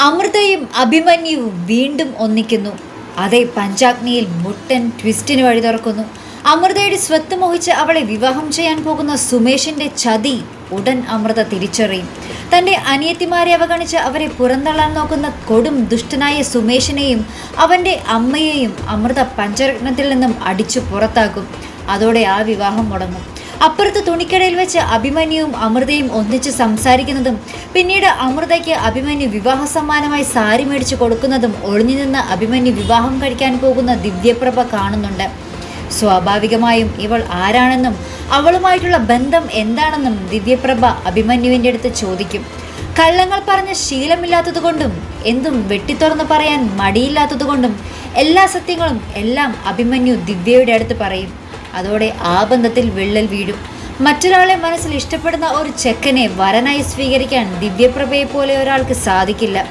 അമൃതയും അഭിമന്യുവും വീണ്ടും ഒന്നിക്കുന്നു. അതേ പഞ്ചാഗ്നിയിൽ മുട്ടൻ ട്വിസ്റ്റിന് വഴി തുറക്കുന്നു. അമൃതയുടെ സ്വത്ത് മോഹിച്ച് അവളെ വിവാഹം ചെയ്യാൻ പോകുന്ന സുമേഷിന്റെ ചതി ഉടൻ അമൃത തിരിച്ചറിയും. തന്റെ അനിയത്തിമാരെ അവഗണിച്ച് അവരെ പുറന്തള്ളാൻ നോക്കുന്ന കൊടും ദുഷ്ടനായ സുമേഷിനെയും അവന്റെ അമ്മയെയും അമൃത പഞ്ചരത്നത്തിൽ നിന്നും അടിച്ചു പുറത്താക്കും. അതോടെ ആ വിവാഹം മുടങ്ങും. അപ്പുറത്ത് തുണിക്കടയിൽ വെച്ച് അഭിമന്യുവും അമൃതയും ഒന്നിച്ച് സംസാരിക്കുന്നതും പിന്നീട് അമൃതയ്ക്ക് അഭിമന്യു വിവാഹ സമ്മാനമായി സാരി മേടിച്ചു കൊടുക്കുന്നതും ഒളിഞ്ഞു നിന്ന് അഭിമന്യു വിവാഹം കഴിക്കാൻ പോകുന്ന ദിവ്യപ്രഭ കാണുന്നുണ്ട്. സ്വാഭാവികമായും ഇവൾ ആരാണെന്നും അവളുമായിട്ടുള്ള ബന്ധം എന്താണെന്നും ദിവ്യപ്രഭ അഭിമന്യുവിന്റെ അടുത്ത് ചോദിക്കും. കള്ളങ്ങൾ പറഞ്ഞ ശീലമില്ലാത്തതുകൊണ്ടും എന്തും വെട്ടിത്തുറന്ന് പറയാൻ മടിയില്ലാത്തതുകൊണ്ടും എല്ലാ സത്യങ്ങളും എല്ലാം അഭിമന്യു ദിവ്യയുടെ അടുത്ത് പറയും. അതോടെ ആ ബന്ധത്തിൽ വിള്ളൽ വീഴും. മറ്റൊരാളെ മനസ്സിൽ ഇഷ്ടപ്പെടുന്ന ഒരു ചെക്കനെ വരനായി സ്വീകരിക്കാൻ ദിവ്യപ്രഭയെ പോലെ ഒരാൾക്ക് സാധിക്കില്ല.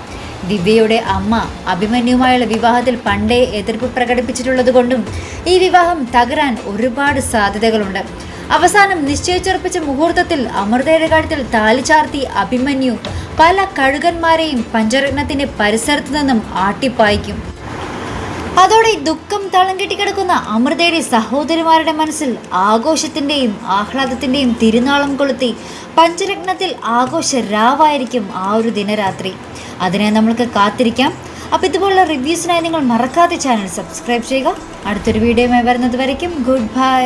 ദിവ്യയുടെ അമ്മ അഭിമന്യുമായുള്ള വിവാഹത്തിൽ പണ്ടേ എതിർപ്പ് പ്രകടിപ്പിച്ചിട്ടുള്ളത് കൊണ്ടും ഈ വിവാഹം തകരാൻ ഒരുപാട് സാധ്യതകളുണ്ട്. അവസാനം നിശ്ചയിച്ചുറപ്പിച്ച മുഹൂർത്തത്തിൽ അമൃതയുടെ കാര്യത്തിൽ താലി ചാർത്തി അഭിമന്യു പല കഴുകന്മാരെയും പഞ്ചരത്നത്തിന്റെ പരിസരത്തു നിന്നും ആട്ടിപ്പായിക്കും. അതോടെ ദുഃഖം തളം കെട്ടിക്കിടക്കുന്ന അമൃതയുടെ സഹോദരിമാരുടെ മനസ്സിൽ ആഘോഷത്തിന്റെയും ആഹ്ലാദത്തിന്റെയും തിരുനാളം കൊളുത്തി പഞ്ചരത്നത്തിൽ ആഘോഷ രാവായിരിക്കും ആ ഒരു ദിനരാത്രി. അതിനെ നമ്മൾക്ക് കാത്തിരിക്കാം. അപ്പോൾ ഇതുപോലുള്ള റിവ്യൂസിനായി നിങ്ങൾ മറക്കാതെ ചാനൽ സബ്സ്ക്രൈബ് ചെയ്യുക. അടുത്തൊരു വീഡിയോയുമായി വരുന്നത് വരയ്ക്കും. Good bye.